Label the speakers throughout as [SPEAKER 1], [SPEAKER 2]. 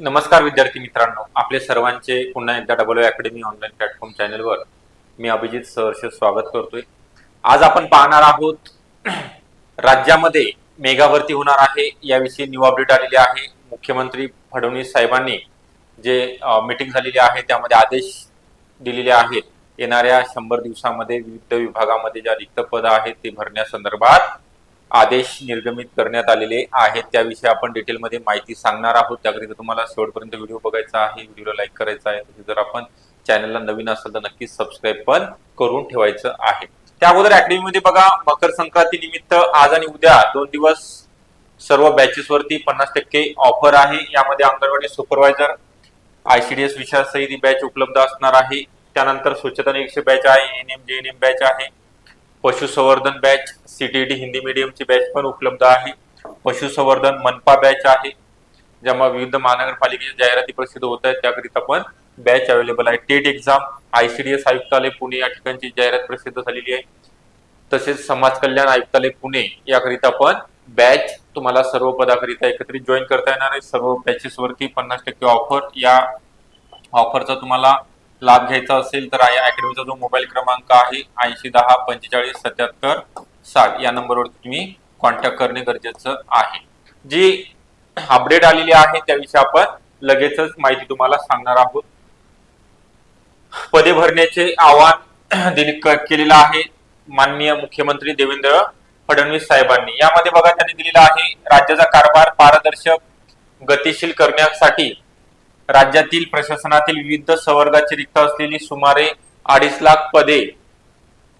[SPEAKER 1] नमस्कार विद्यार्थी मित्रांनो. आपले सर्वांचे पुन्हा एकदा डबल अकॅडमी ऑनलाईन प्लॅटफॉर्म चॅनलवर मी अभिजित सहर्ष स्वागत करतोय. आज आपण पाहणार आहोत राज्यामध्ये मेगाभरती होणार आहे. याविषयी न्यू अपडेट आलेली आहे. मुख्यमंत्री फडणवीस साहेबांनी जे मीटिंग झालेली आहे त्यामध्ये आदेश दिलेले आहेत. येणाऱ्या शंभर दिवसामध्ये विविध विभागामध्ये ज्या रिक्त पद आहेत ते भरण्यासंदर्भात आदेश निर्गमित करण्यात आलेले आहेत. त्याविषयी आपण डिटेलमध्ये माहिती सांगणार आहोत. त्याकरिता तुम्हाला शेवटपर्यंत व्हिडिओ बघायचा आहे. व्हिडिओला लाईक करायचा आहे. जर आपण चॅनलला नवीन असाल तर नक्कीच सबस्क्राईब पण करून ठेवायचं आहे. त्या अगोदर अकॅडमीमध्ये बघा मकर संक्रांती निमित्त आज आणि उद्या दोन दिवस सर्व बॅचेस वरती पन्नास टक्के ऑफर आहे. यामध्ये अंगणवाडी सुपरवायझर आयसीडीएस विषयासहित बॅच उपलब्ध असणार आहे. त्यानंतर स्वच्छता निरीक्षक बॅच आहे. N M J N M batch आहे. पशुसंवर्धन बॅच सीटीडी हिंदी मीडियमची बॅच पण उपलब्ध आहे. पशुसंवर्धन मनपा बॅच आहे ज्यामुळे विविध महानगरपालिकेच्या जाहिराती प्रसिद्ध होत आहेत. त्याकरिता पण बॅच अवेलेबल आहे. टेट एक्झाम आयसीडीएस आयुक्तालय पुणे या ठिकाणची जाहिरात प्रसिद्ध झालेली आहे. तसेच समाज कल्याण आयुक्तालय पुणे याकरिता पण बॅच तुम्हाला सर्व पदाकरिता एकत्रित जॉईन करता येणार आहे. सर्व बॅचेसवरती पन्नास टक्के ऑफर या ऑफरचा तुम्हाला लाभ घ्यायचा असेल तर या अकॅडमीचा जो मोबाईल क्रमांक आहे ऐंशी दहा पंचेचाळीस सत्याहत्तर सात या नंबरवरती तुम्ही कॉन्टॅक्ट करणे गरजेचं आहे. जी अपडेट आलेली आहे त्याविषयी आपण लगेचच माहिती तुम्हाला सांगणार आहोत. पदे भरण्याचे आवाहन दिले केलेलं आहे माननीय मुख्यमंत्री देवेंद्र फडणवीस साहेबांनी. यामध्ये बघा त्यांनी दिलेला आहे राज्याचा कारभार पारदर्शक गतिशील करण्यासाठी राज्यातील प्रशासनातील विविध संवर्गाची रिक्त असलेली सुमारे अडीच लाख पदे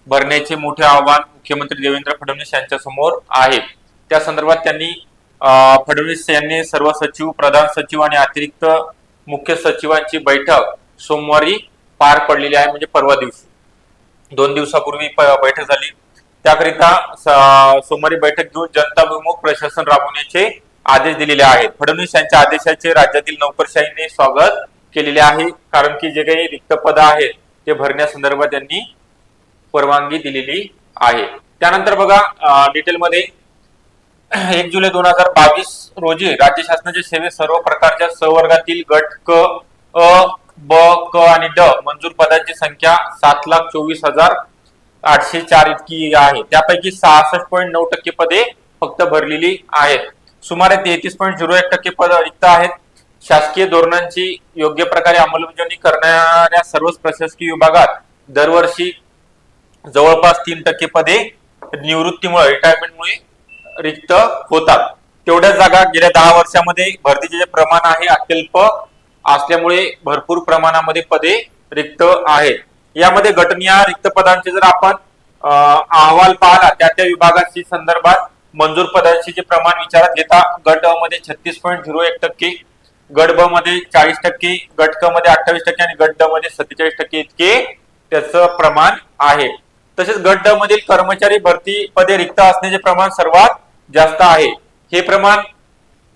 [SPEAKER 1] भरण्याचे मोठे आव्हान मुख्यमंत्री देवेंद्र फडणवीस यांच्या समोर आहे. त्या संदर्भात त्यांनी फडणवीस यांनी सर्व सचिव प्रधान सचिव आणि अतिरिक्त मुख्य सचिवांची बैठक सोमवारी पार पडलेली आहे म्हणजे परवा दिवशी. दोन दिवसापूर्वी बैठक झाली. त्याकरिता सोमवारी बैठक घेऊन जनताभिमुख प्रशासन राबवण्याचे आदेश दिलेले आहेत. फडणवीस यांच्या आदेशाचे राज्यातील नोकरशाहीने स्वागत केलेले आहे. कारण की जे काही रिक्त पद आहेत ते भरण्यासंदर्भात त्यांनी परवानगी दिलेली आहे. त्यानंतर बघा डिटेलमध्ये एक जुलै दोन हजार बावीस रोजी राज्य शासनाच्या सेवेत सर्व प्रकारच्या संवर्गातील गट क अ ब क आणि ड मंजूर पदांची संख्या सात लाख चोवीस हजार आठशे चार इतकी आहे. त्यापैकी सहासष्ट पॉईंट नऊ टक्के पदे फक्त भरलेली आहेत. सुमारे तेहतीस पॉईंट झिरो एक टक्के पद रिक्त आहेत. शासकीय धोरणांची योग्य प्रकारे अंमलबजावणी करणाऱ्या सर्वच प्रशासकीय विभागात दरवर्षी जवळपास तीन टक्के पदे निवृत्तीमुळे रिटायरमेंटमुळे रिक्त होतात. तेवढ्या जागा गेल्या दहा वर्षामध्ये भरतीचे जे प्रमाण आहे अत्यल्प असल्यामुळे भरपूर प्रमाणामध्ये पदे रिक्त आहेत. यामध्ये गटनीय रिक्त पदांचे जर आपण अहवाल पाहिला त्या त्या विभागाशी संदर्भात मंजूर पदांचे जे प्रमाण विचारात घेता गट अ मध्ये छत्तीस पॉईंट झिरो एक टक्के गट ब मध्ये चाळीस टक्के गट क मध्ये अठ्ठावीस टक्के आणि गट ड मध्ये सत्तेचाळीस टक्के इतके त्याचं प्रमाण आहे. तसेच गट ड मधील कर्मचारी भरती पदे रिक्त असण्याचे प्रमाण सर्वात जास्त आहे. हे प्रमाण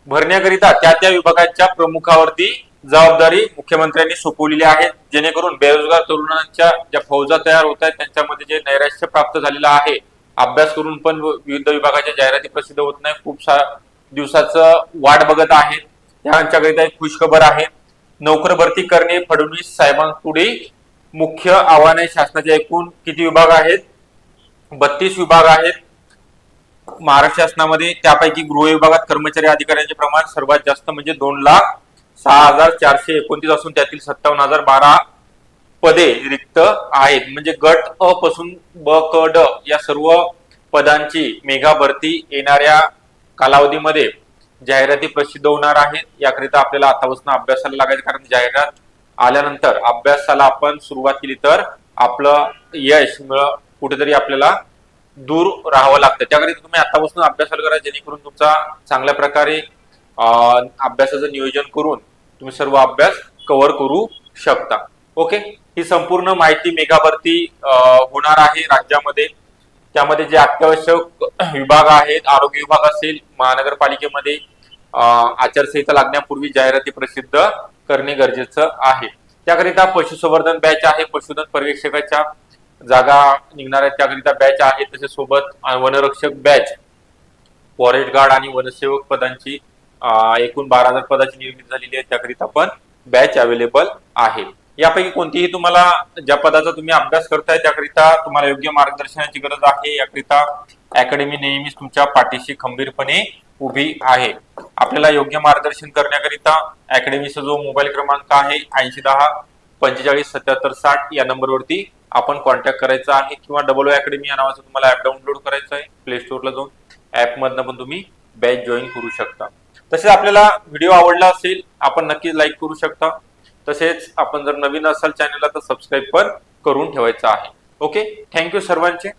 [SPEAKER 1] भरण्याकरिता त्या त्या विभागाच्या प्रमुखावरती जबाबदारी मुख्यमंत्र्यांनी सोपवलेली आहे. जेणेकरून बेरोजगार तरुणांच्या ज्या फौजा तयार होत आहेत त्यांच्यामध्ये जे नैराश्य प्राप्त झालेलं आहे अभ्यास करून पण विविध विभागाच्या जाहिराती प्रसिद्ध होत नाही. खूप सा दिवसाचं वाट बघत आहे यांच्याकरिता एक खुशखबर आहे. नोकर भरती करणे फडणवीस साहेबांपुढे मुख्य आव्हान आहे शासनाचे एकूण किती विभाग आहेत? बत्तीस विभाग आहेत. महाराष्ट्र शासनामध्ये त्यापैकी गृह विभागात कर्मचारी अधिकाऱ्यांचे प्रमाण सर्वात जास्त म्हणजे दोन लाख सहा हजार चारशे एकोणतीस असून त्यातील सत्तावन्न हजार बारा पदे रिक्त आहेत. म्हणजे गट अ पासून ब क ड या सर्व पदांची मेगा भरती येणाऱ्या कालावधीमध्ये जाहिराती प्रसिद्ध होणार आहेत. याकरिता आपल्याला आतापासून अभ्यासाला लागायचं कारण जाहिरात आल्यानंतर अभ्यासाला आपण सुरुवात केली तर आपलं यश मिळ- कुठेतरी आपल्याला दूर राहावं लागतं. त्याकरिता तुम्ही आतापासून अभ्यासाला करा जेणेकरून तुमचा चांगल्या प्रकारे अभ्यासाचं नियोजन करून तुम्ही सर्व अभ्यास कव्हर करू शकता. ओके? ही संपूर्ण माहिती मेगावरती होणार आहे राज्यामध्ये. त्यामध्ये जे अत्यावश्यक विभाग आहेत आरोग्य विभाग असेल महानगरपालिकेमध्ये आचारसंहिता लागण्यापूर्वी जाहिराती प्रसिद्ध करणे गरजेचं आहे. त्याकरिता पशुसंवर्धन बॅच आहे पशुधन पर्यवेक्षकाच्या जागा निघणार आहेत. त्याकरिता बॅच आहे तसेच सोबत वनरक्षक बॅच. फॉरेस्ट गार्ड आणि वनसेवक पदांची एकूण बारा हजार पदाची निर्मिती झालेली आहे. त्याकरिता पण बॅच अवेलेबल आहे. यापैकी कोणतीही तुम्हाला ज्या पदाचा तुम्ही अभ्यास करताय त्याकरिता तुम्हाला योग्य मार्गदर्शनाची गरज आहे. याकरिता अकॅडमी नेहमीच तुमच्या पाठीशी खंबीरपणे उभी आहे. आपल्याला योग्य मार्गदर्शन करण्याकरिता अकॅडमीचा जो मोबाईल क्रमांक आहे ऐंशी दहा पंचेचाळीस सत्याहत्तर साठ या नंबरवरती आपण कॉन्टॅक्ट करायचा आहे किंवा डबल ओ अकॅडमी या नावाचं तुम्हाला ऍप डाउनलोड करायचं आहे. प्ले स्टोअरला जाऊन ऍप मधनं पण तुम्ही बॅच जॉईन करू शकता. तसेच आपल्याला व्हिडिओ आवडला असेल आपण नक्कीच लाईक करू शकता. तसेच आपण जर नवीन असाल चॅनलला तर सबस्क्राईब पण करून ठेवायचं आहे. ओके थँक्यू सर्वांचे.